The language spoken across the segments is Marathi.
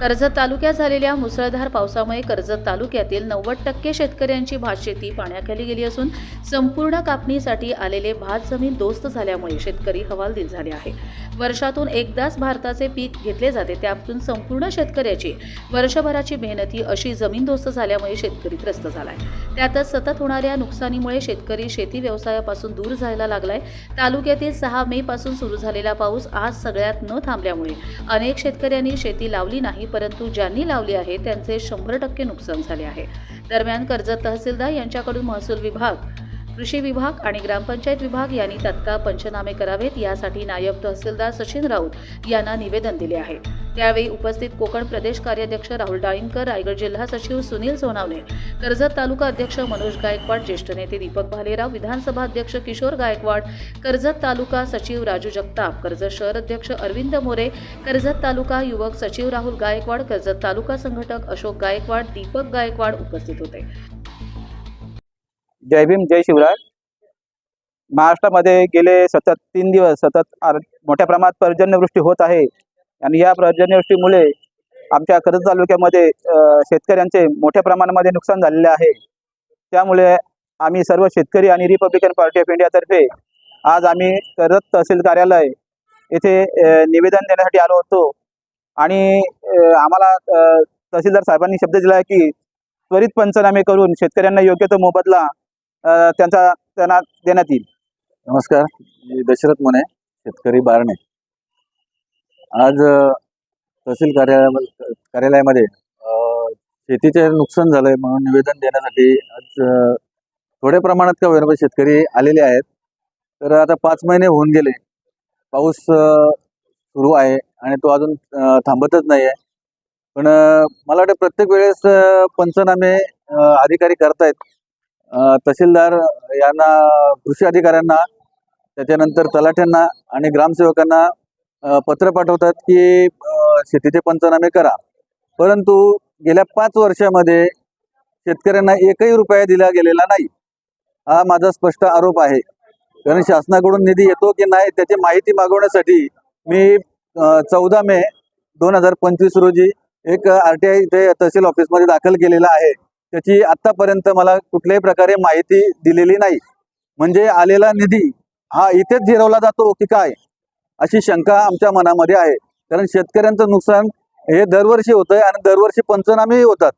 कर्जत तालुक्यात झालेल्या मुसळधार पावसामुळे कर्जत तालुक्यातील नव्वद टक्के शेतकऱ्यांची भातशेती पाण्याखाली गेली असून संपूर्ण कापणीसाठी आलेले भात जमीन दोस्त झाल्यामुळे शेतकरी हवालदिल झाले आहे वर्षातून एकदाच भारताचे पीक घेतले जाते. त्यातून संपूर्ण शेतकऱ्याची वर्षभराची मेहनती अशी जमीनदोस्त झाल्यामुळे शेतकरी त्रस्त झालाय. त्यातच सतत होणाऱ्या नुकसानीमुळे शेतकरी शेती व्यवसायापासून दूर जायला लागलाय. तालुक्यातील सहा मे पासून सुरू झालेला पाऊस आज सगळ्यात न थांबल्यामुळे अनेक शेतकऱ्यांनी शेती लावली नाही परंतु ज्यांनी लावली आहे त्यांचे शंभर टक्के नुकसान झाले आहे. दरम्यान कर्जत तहसीलदार यांच्याकडून महसूल विभाग कृषी विभाग आणि ग्रामपंचायत विभाग यांनी तत्काळ पंचनामे करावेत यासाठी नायब तहसीलदार सचिन राऊत यांना निवेदन दिले आहे. त्यावेळी उपस्थित कोकण प्रदेश कार्याध्यक्ष राहुल डाळिंकर रायगड जिल्हा सचिव सुनील सोनावणे कर्जत तालुका अध्यक्ष मनोज गायकवाड ज्येष्ठ नेते दीपक भालेराव विधानसभा अध्यक्ष किशोर गायकवाड कर्जत तालुका सचिव राजू जगताप कर्जत शहर अध्यक्ष अरविंद मोरे कर्जत तालुका युवक सचिव राहुल गायकवाड कर्जत तालुका संघटक अशोक गायकवाड दीपक गायकवाड उपस्थित होते. जय भीम जय शिवराय. महाराष्ट्रामध्ये गेले सतत तीन दिवस सतत मोठ्या प्रमाणात पर्जन्यवृष्टी होत आहे. आणि या पर्जन्यवृष्टीमुळे आमच्या कर्ज तालुक्यामध्ये शेतकऱ्यांचे मोठ्या प्रमाणामध्ये नुकसान झालेले आहे. त्यामुळे आम्ही सर्व शेतकरी आणि रिपब्लिकन पार्टी ऑफ इंडियातर्फे आज आम्ही कर्जत तहसील कार्यालय येथे निवेदन देण्यासाठी आलो होतो. आणि आम्हाला तहसीलदार साहेबांनी शब्द दिला आहे की त्वरित पंचनामे करून शेतकऱ्यांना योग्य तो मोबदला त्यांचा त्यांना देण्यात येईल. नमस्कार मी दशरथ मोने शेतकरी बारणे. आज तहसील कार्यालय कार्यालयामध्ये शेतीचे नुकसान झालंय म्हणून निवेदन देण्यासाठी आज थोड्या प्रमाणात का होईना शेतकरी आलेले आहेत. तर आता पाच महिने होऊन गेले. पाऊस सुरू आहे आणि तो अजून थांबतच नाही आहे पण मला वाटतं प्रत्येक वेळेस पंचनामे अधिकारी करतायत. तहसीलदार यांना कृषी अधिकाऱ्यांना त्याच्यानंतर तलाठ्यांना आणि ग्रामसेवकांना पत्र पाठवतात की शेतीचे पंचनामे करा. परंतु गेल्या पाच वर्षामध्ये शेतकऱ्यांना एकही रुपया दिला गेलेला नाही. हा माझा स्पष्ट आरोप आहे. कारण शासनाकडून निधी येतो की नाही त्याची माहिती मागवण्यासाठी मी चौदा मे दोन हजार पंचवीस रोजी एक आर टी आय इथे तहसील ऑफिसमध्ये दाखल केलेला आहे. त्याची आतापर्यंत मला कुठल्याही प्रकारे माहिती दिलेली नाही. म्हणजे आलेला निधी हा इथेच झिरवला जातो की काय? अशी शंका आमच्या मनामध्ये आहे. कारण शेतकऱ्यांचं नुकसान हे दरवर्षी होतंय आणि दरवर्षी पंचनामेही होतात.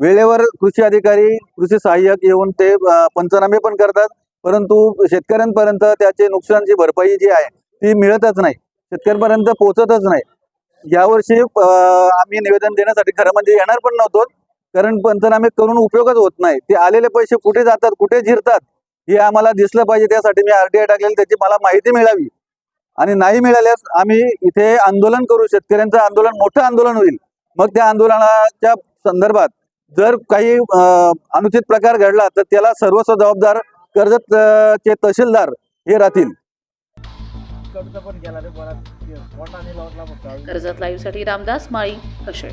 वेळेवर कृषी अधिकारी कृषी सहाय्यक येऊन ते पंचनामे पण करतात. परंतु शेतकऱ्यांपर्यंत त्याचे नुकसानची भरपाई जी आहे ती मिळतच नाही. शेतकऱ्यांपर्यंत पोहोचतच नाही. यावर्षी आम्ही निवेदन देण्यासाठी खरं म्हणजे येणार पण नव्हतो. कारण पंचनामे करून उपयोगच होत नाही. ते आलेले पैसे कुठे जातात कुठे जिरतात हे आम्हाला दिसलं पाहिजे. त्यासाठी मी आरटीआय टाकलेली त्याची मला माहिती मिळावी. आणि नाही मिळाल्यास आम्ही इथे आंदोलन करू शेतकऱ्यांचं आंदोलन मोठं आंदोलन होईल. मग त्या आंदोलनाच्या संदर्भात जर काही अनुचित प्रकार घडला तर त्याला सर्वस्व जबाबदार कर्जत चे तहसीलदार हे राहतील. कर्जत लाईव्हसाठी रामदास माळी कशळे